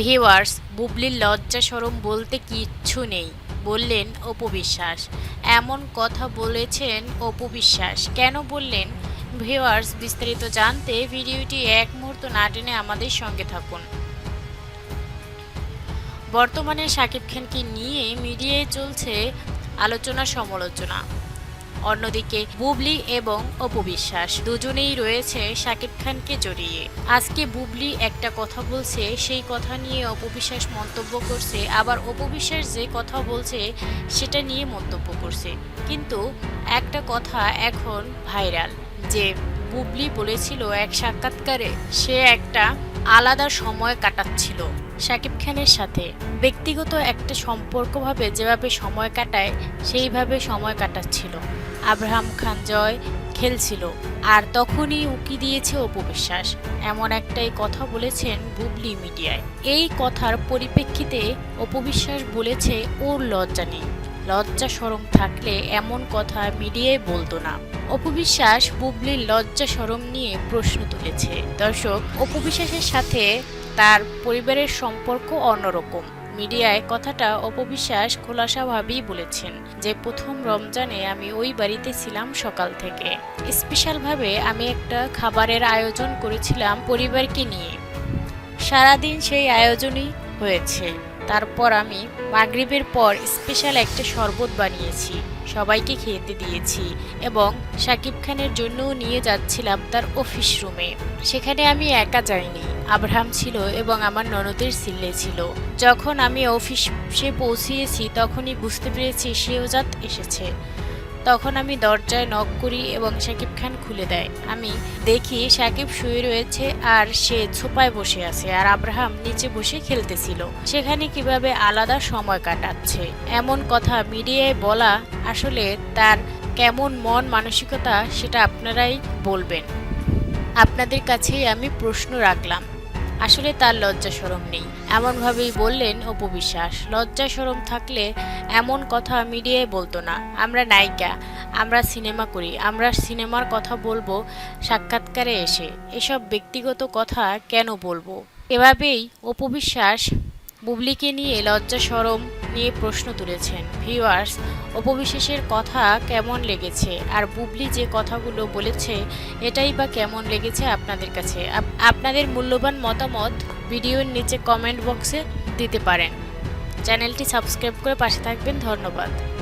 Viewers বুবলির লজ্জা সরম বলতে কিচ্ছু নেই, বললেন অপু বিশ্বাস। এমন কথা বলেছেন অপু বিশ্বাস। কেন বললেন? ভিওয়ার্স বিস্তারিত জানতে ভিডিওটি এক মুহূর্ত না টেনে আমাদের সঙ্গে থাকুন। বর্তমানে শাকিব খানকে নিয়ে মিডিয়ায় চলছে আলোচনা সমালোচনা অন্যদিকে বুবলি এবং অপু বিশ্বাস দুজনেই রয়েছে শাকিব খানকে জড়িয়ে। আজকে বুবলি একটা কথা বলছে, সেই কথা নিয়ে অপু বিশ্বাস মন্তব্য করছে। আবার অপু বিশ্বাস যে কথা বলছে, সেটা নিয়ে মন্তব্য করছে। কিন্তু একটা কথা এখন ভাইরাল, যে বুবলি বলেছিল এক সাক্ষাৎকারে সে একটা আলাদা সময় কাটাচ্ছিল শাকিব খানের সাথে। ব্যক্তিগত একটা সম্পর্কভাবে যেভাবে সময় কাটায়, সেইভাবে সময় কাটাচ্ছিল। আব্রাহাম খান জয় খেলছিল, আর তখনই উকি দিয়েছে অপবিশ্বাস এমন একটাই কথা বলেছেন বুবলি মিডিয়ায়। এই কথার পরিপ্রেক্ষিতে অপবিশ্বাস বলেছে, ওর লজ্জা নেই। লজ্জা সরম থাকলে এমন কথা মিডিয়ায় বলতো না। অপবিশ্বাস বুবলির লজ্জা সরম নিয়ে প্রশ্ন তুলেছে। দর্শক অপবিশ্বাসের সাথে তার পরিবারের সম্পর্ক অন্যরকম। মিডিয়ায় কথাটা অপবিশ্বাস খোলাসাভাবেই বলেছেন যে প্রথম রমজানে আমি ওই বাড়িতে ছিলাম সকাল থেকে। স্পেশালভাবে আমি একটা খাবারের আয়োজন করেছিলাম পরিবারকে নিয়ে। সারাদিন সেই আয়োজনই হয়েছে। তারপর আমি মাগরিবের পর স্পেশাল একটা শরবত বানিয়েছি, সবাইকে খেতে দিয়েছি এবং শাকিব খানের জন্যও নিয়ে যাচ্ছিলাম তার অফিস রুমে। সেখানে আমি একা যাইনি। আব্রাহাম ছিল এবং আমার ননদের সিল্লে ছিল। যখন আমি অফিসে পৌঁছিয়েছি, তখনই বুঝতে পেরেছি শেহজাদ এসেছে। তখন আমি দরজায় নক করি এবং শাকিব খান খুলে দেয়। আমি দেখি সাকিব শুয়ে রয়েছে আর সে ছোপায় বসে আছে আর আব্রাহাম নিচে বসে খেলতেছিল। সেখানে কীভাবে আলাদা সময় কাটাচ্ছে? এমন কথা মিডিয়ায় বলা আসলে তার কেমন মন মানসিকতা সেটা আপনারাই বলবেন। আপনাদের কাছেই আমি প্রশ্ন রাখলাম। আসলে তার লজ্জা সরম নেই। এমনভাবেই বললেন অপবিশ্বাস লজ্জা সরম থাকলে এমন কথা মিডিয়ায় বলতো না। আমরা নায়িকা, আমরা সিনেমা করি, আমরা সিনেমার কথা বলব, সাক্ষাৎকারে এসে। এসব ব্যক্তিগত কথা কেন বলব? এভাবেই অপবিশ্বাস বুবলিকে নিয়ে লজ্জা সরম নিয়ে প্রশ্ন তুলেছেন। ভিউয়ার্স উপবিশেষের কথা কেমন লেগেছে? আর বুবলি যে কথাগুলো বলেছে, এটাই বা কেমন লেগেছে আপনাদের কাছে? আপ- আপনাদের মূল্যবান মতামত ভিডিওর নিচে কমেন্ট বক্সে দিতে পারেন। চ্যানেলটি সাবস্ক্রাইব করে পাশে থাকবেন। ধন্যবাদ।